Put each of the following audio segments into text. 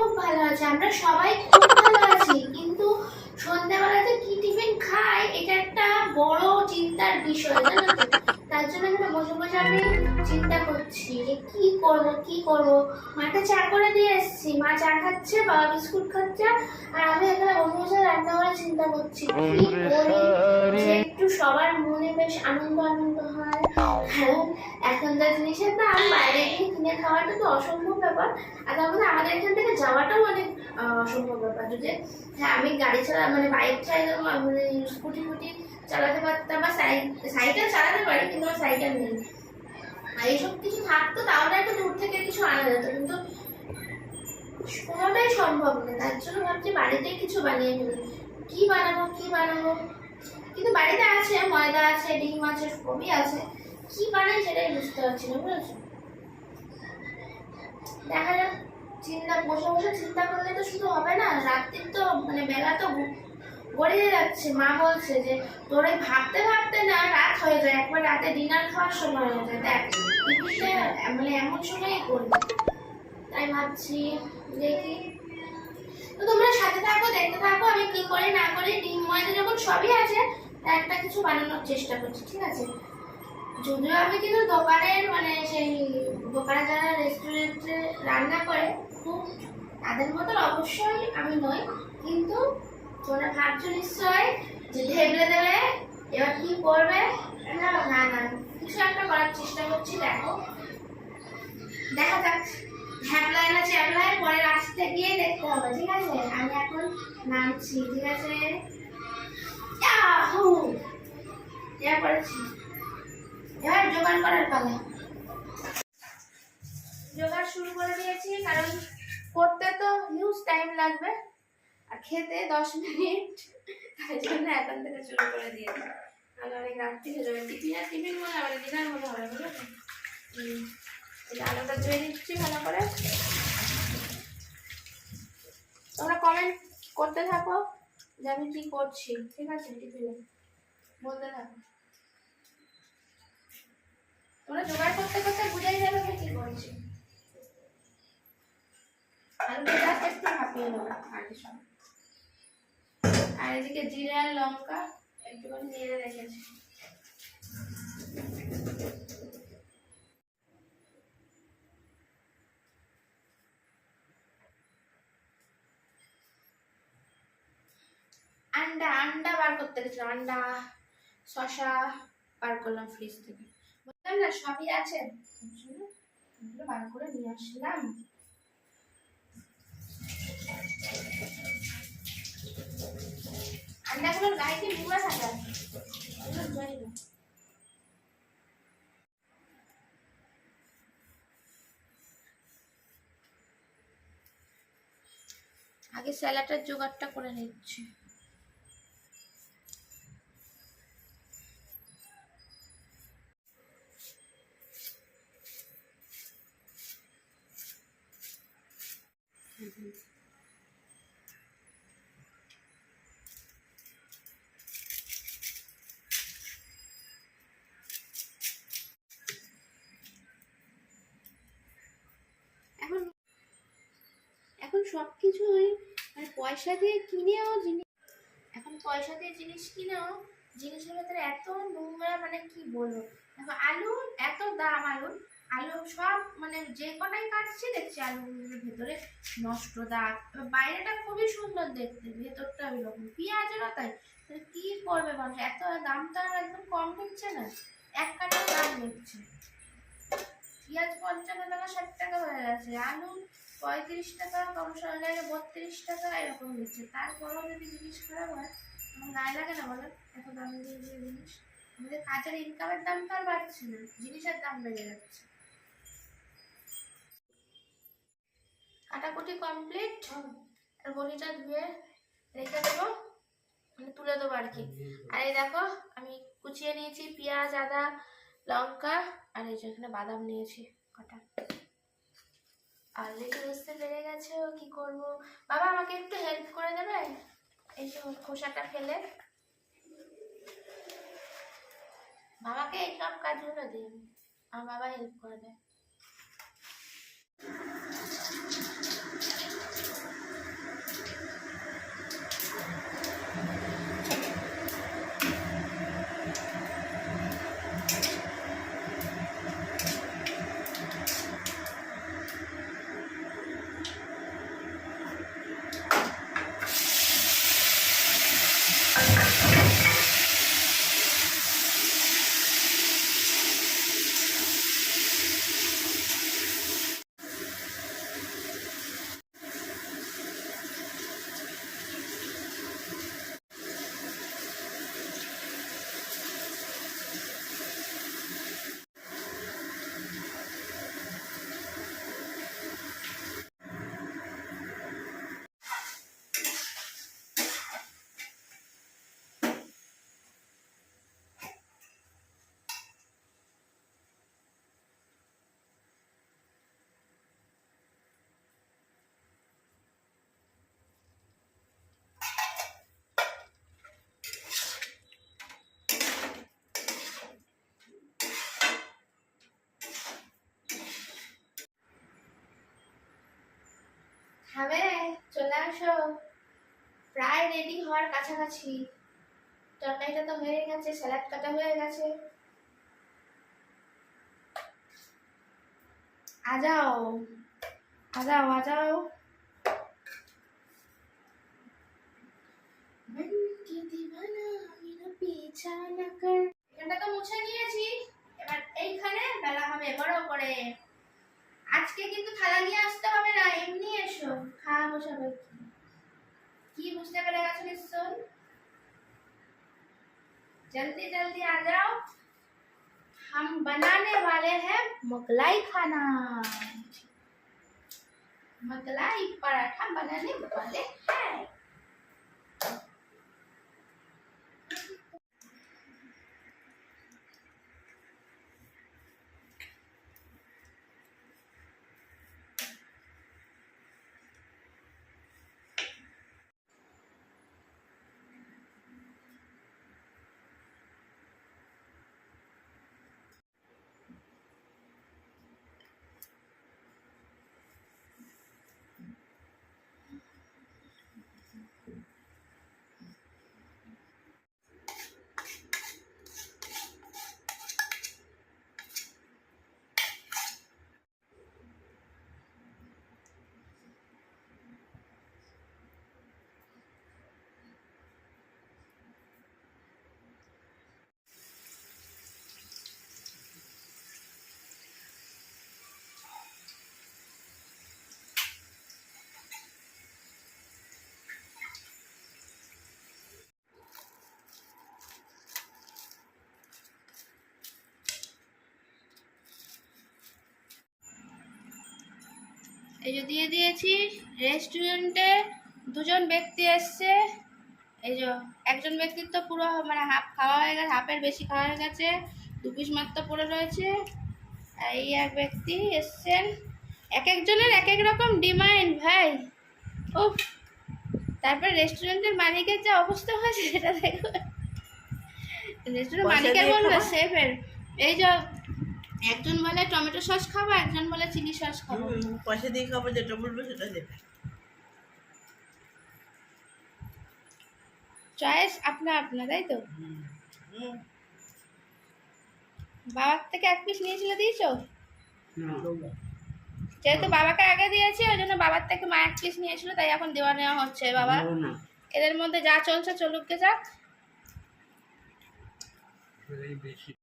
খুব ভালো আছি আমরা সবাই খুব ভালো আছি। কিন্তু সন্ধ্যাবেলাতে কি টিফিন খাই এটা একটা বড় চিন্তার বিষয় জানো তার জন্য এখানে বসে বসে আমি চিন্তা করছি যে কি করব কি করব? মাকে চা করে দিয়ে এসেছি। মা চা খাচ্ছে বাবা বিস্কুট খাচ্ছে আর আমি এখানে বসে বসে রান্না করে চিন্তা করছি কি করি? একটু সবার মনে বেশ আনন্দ আনন্দ হয়। হ্যাঁ এখনকার জিনিসের দাম বাইরে গিয়ে কিনে খাওয়াটা তো অসম্ভব ব্যাপার। আর তার মধ্যে আমাদের এখান থেকে যাওয়াটাও অনেক অসম্ভব ব্যাপার। যদি হ্যাঁ আমি গাড়ি চালা মানে বাইক চালাতে মানে স্কুটি ফুটি চালাতে পারতাম বা সাইকেল চালাতে পারি, কিন্তু আমার সাইকেল নেই। আর এইসব কিছু থাকতো, তাহলে একটু দূর থেকে কিছু আনা যেত, কিন্তু কোনোটাই সম্ভব না। তার জন্য ভাবছি বাড়িতেই কিছু বানিয়ে ফেলি। কি বানাবো কি বানাবো? কিন্তু বাড়িতে আছে, ময়দা আছে, ডিম আছে, সবই আছে। কি বানাই সেটাই বুঝতে পারছি না, বুঝেছ? দেখা যাক, চিন্তা, বসে বসে চিন্তা করলে তো শুধু হবে না, রাত্রির তো মানে বেলা তো গড়িয়ে যাচ্ছে। মা বলছে যে, তোর এই ভাবতে ভাবতে না, রাত হয়ে যায়, একবার রাতে ডিনার খাওয়ার সময় হয়ে যায়। দেখ টিভিতে মানে এমন সময়ই করবে। তাই ভাবছি, দেখি। তো তোমরা সাথে থাকো, দেখতে থাকো, আমি কি করি না করি, ডিম ময়দা যখন সবই আছে একটা কিছু বানানোর চেষ্টা করছি, ঠিক আছে? যদিও আমি কিন্তু দোকানের মানে সেই দোকানে যারা রেস্টুরেন্টে রান্না করে, খুব তাদের মতন অবশ্যই আমি নই। কিন্তু তোমরা ভাবছ নিশ্চয় যে ঢেবলে দেবে, এবার কি করবে? না না না, কিছু একটা করার চেষ্টা করছি, দেখো। দেখা যাক। হ্যাপলাইন আছে, হ্যাপলাইন পরে রাস্তা গিয়ে দেখতে হবে, ঠিক আছে? আমি এখন নামছি, ঠিক আছে? করেছি এবার জোগাড় করার পালা। জোগাড় শুরু করে দিয়েছি, কারণ করতে তো হিউজ টাইম লাগবে, আর খেতে দশ মিনিট, তাই জন্য এখন থেকে শুরু করে দিয়েছি। তাহলে অনেক রাত্রি হয়ে যাবে। টিফিন আর টিফিন মনে হবে ডিনার মনে হবে যে আলুটা ধুয়ে নিচ্ছি ভালো করে। তোমরা কমেন্ট করতে থাকো যে আমি কি করছি, ঠিক আছে, টিফিনে। বলতে থাকো। জোগাড় করতে করতে বুঝাই যাবে কি করছি আর এদিকে জিরে আর লঙ্কা একটুখানি রেখেছি। আন্ডা আন্ডা বার করতে গেছিলাম, আন্ডা শশা বার করলাম ফ্রিজ থেকে। বললাম না, সবই আছে। এগুলো বার করে নিয়ে আসলাম। আন্ডাগুলোর গায়ে মুড়া থাকে আগে স্যালাডের জোগাড়টা করে নিচ্ছি। সব কিছুই মানে পয়সা দিয়ে কিনেও জিনিস এখন পয়সা দিয়ে জিনিস কিনেও জিনিসের ভেতরে এত নোংরা মানে কি বলব? দেখো আলু, এত দাম আলুর আলু সব মানে যে কটাই কাটছি, দেখছি আলুগুলোর ভেতরে নষ্ট দাগ। বাইরেটা খুবই সুন্দর দেখতে, ভেতরটা ওইরকম। পেঁয়াজেরও তাই। কি করবে মানুষ? এত দাম তো আর একদম কম নিচ্ছে না। এক কাটার দাম নিচ্ছে। পেঁয়াজ পঞ্চান্ন টাকা ষাট টাকা হয়ে গেছে। আলু পঁয়ত্রিশ টাকা কম জায়গায় বত্রিশ টাকা এরকম দিচ্ছে তারপরেও যদি জিনিস খারাপ হয় আমার গায়ে লাগে না বলো? এত দাম দিয়ে জিনিস। আমাদের কাজের ইনকামের দাম তো আর বাড়ছে না জিনিসের দাম বেড়ে যাচ্ছে। কাটাকুটি কমপ্লিট আর বড়িটা ধুয়ে রেখে দেবো মানে তুলে দেবো আর কি। আর এই দেখো আমি কুচিয়ে নিয়েছি পেঁয়াজ আদা লঙ্কা আর এই যে এখানে বাদাম নিয়েছি কটা। আর দেখে বুঝতে পেরে গেছে ও কী করব। বাবা, আমাকে একটু হেল্প করে দেবে এই যে খোসাটা ফেলে। বাবাকে এই সব কাজগুলো দিন আমার বাবা হেল্প করে দেয়। আসো প্রায় রেডি হওয়ার কাছাকাছি। তরকারিটা তো হয়ে গেছে স্যালাড কাটা হয়ে গেছে। আজাও আজাও আজাও जल्दी जल्दी आ जाओ। हम बनाने वाले हैं मकलाई खाना। मकलाई पराठा बनाने वाले हैं। এই যে দিয়ে দিয়েছি রেস্টুরেন্টে দুজন ব্যক্তি এসছে। এই যে একজন ব্যক্তির তো পুরো মানে হাফ খাওয়া হয়ে গেছে হাফের বেশি খাওয়া হয়ে গেছে দু পিস মাত্র পড়ে রয়েছে। এই এক ব্যক্তি এসছেন। এক একজনের এক এক রকম ডিমান্ড ভাই। ও তারপরে রেস্টুরেন্টের মালিকের যা অবস্থা হয়েছে সেটা দেখো। রেস্টুরেন্ট মালিকের বলবে? শেফের এই যে একজন বলে টমেটো সস খাব একজন বলে চিলি সস খাব। পয়সা দিয়ে খাব যেটা বলব সেটা দেবে। চয়েস আপনা আপনা তাই তো? বাবার থেকে এক পিস নিয়েছিল দিয়েছ? যেহেতু বাবাকে আগে দিয়েছি ওই জন্য বাবার থেকে মা এক পিস নিয়েছিল তাই এখন দেওয়া নেওয়া হচ্ছে বাবা এদের মধ্যে যা চলছে চলুক গে যাক।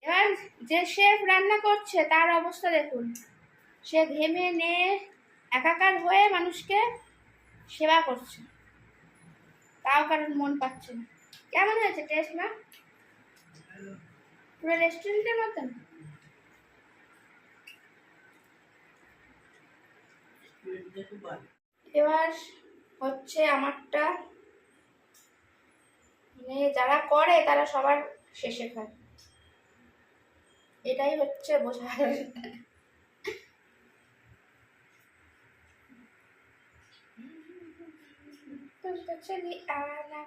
এবার যে শেফ রান্না করছে, তার অবস্থা দেখুন। সে ঘেমে নে একাকার হয়ে মানুষকে সেবা করছে। তাও কারণ মন পাচ্ছে না। কেমন হয়েছে টেস্ট না পুরো রেস্টুরেন্টের মতন? এবার হচ্ছে আমারটা। মানে যারা করে, তারা সবার শেষে খায়। এটাই হচ্ছে বোঝার तुम तो चली आना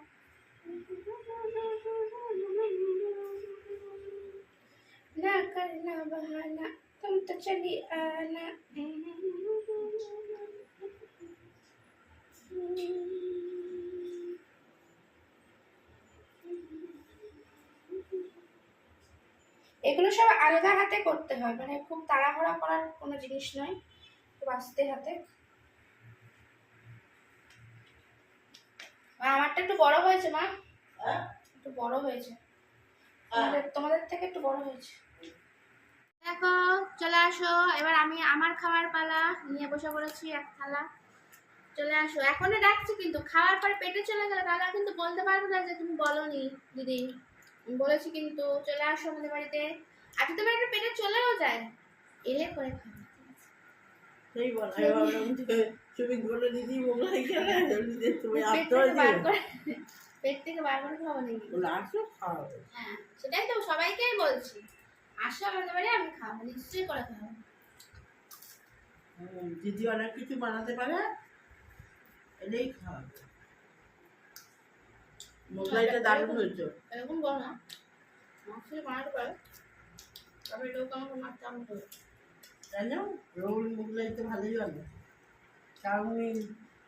ना करना बहाना तुम तो चली आना এগুলো সব আলগা হাতে করতে হয় মানে খুব তাড়াহুড়া করার কোনো জিনিস নয় খুব আস্তে হাতে। আমারটা একটু বড় হয়েছে মা। হ্যাঁ? একটু বড় হয়েছে। তোমাদের তোমাদের থেকে একটু বড় হয়েছে। দেখো চলে আসো। এবার আমি আমার খাবার পালা নিয়ে বসে পড়েছি এক থালা। চলে আসো। এখনও ডাকছি কিন্তু খাওয়ার পর পেটে চলে গেলে তাহলে কিন্তু বলতে পারব না যে তুমি বলনি দিদি। আমি বলেছি কিন্তু চলে আসো আমাদের বাড়িতে। আজকে তোমার একটু পেটে চলেও যায় এলে পেট থেকে বার করে খাব নাকি? খাওয়াবো। হ্যাঁ সেটাই তো সবাইকেই বলছি। আসো আমাদের বাড়ি আমি খাব নিশ্চয়ই করে খাব। দিদি অনেক কিছু বানাতে পারে এলেই খাওয়াবে মোগলাইটা দারুণ হয়েছে। এরকম বানাতে পারে তবে আমাকে জানো রোল মোগলাই তো ভালোই বানায় চাউমিন।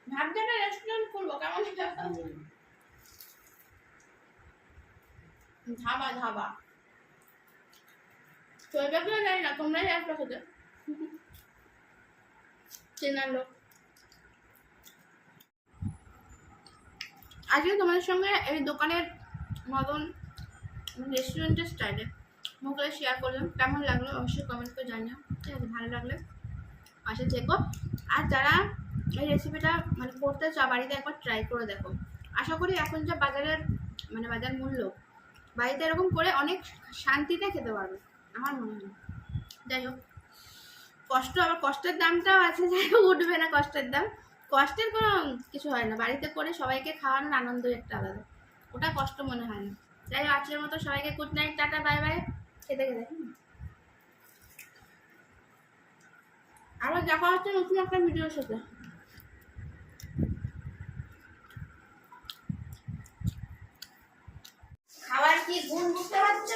ভাবছি একটা রেস্টুরেন্ট খুলবো কেমন ধাবা ধাবা। চলবে কিনা জানি না তোমরাই চেনার লোক। আজকে তোমাদের সঙ্গে এই দোকানের মতন রেস্টুরেন্টের স্টাইলে মুখে শেয়ার করলাম। কেমন লাগল অবশ্যই কমেন্ট করে জানিও। ঠিক আছে, ভালো লাগলে পাশে থেকো। আর যারা এই রেসিপিটা মানে করতে চাও, বাড়িতে একবার ট্রাই করে দেখো। আশা করি এখন যা বাজারের মানে বাজার মূল্য, বাড়িতে এরকম করে অনেক শান্তিতে খেতে পারবে, আমার মনে হয়। যাই হোক, কষ্ট, আবার কষ্টের দামটাও আছে, যাই হোক, উঠবে না কষ্টের দাম। কষ্টের কোনো কিছু হয় না। বাড়িতে করে সবাইকে খাওয়ানোর আনন্দ একটা আলাদা। ওটা কষ্ট মনে হয় না। যাই হোক, আজকের মতো সবাইকে good night tata bye bye খেতে হুম। আবার দেখা হচ্ছে নতুন একটা ভিডিওর সাথে। খাবার কি গুণ বুঝতে পারছ?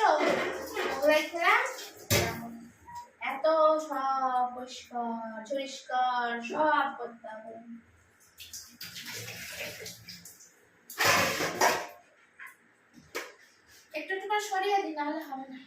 এত সব পরিষ্কার সব করতে হবে একটু একটু করে সরিয়ে দিই নাহলে হবে না।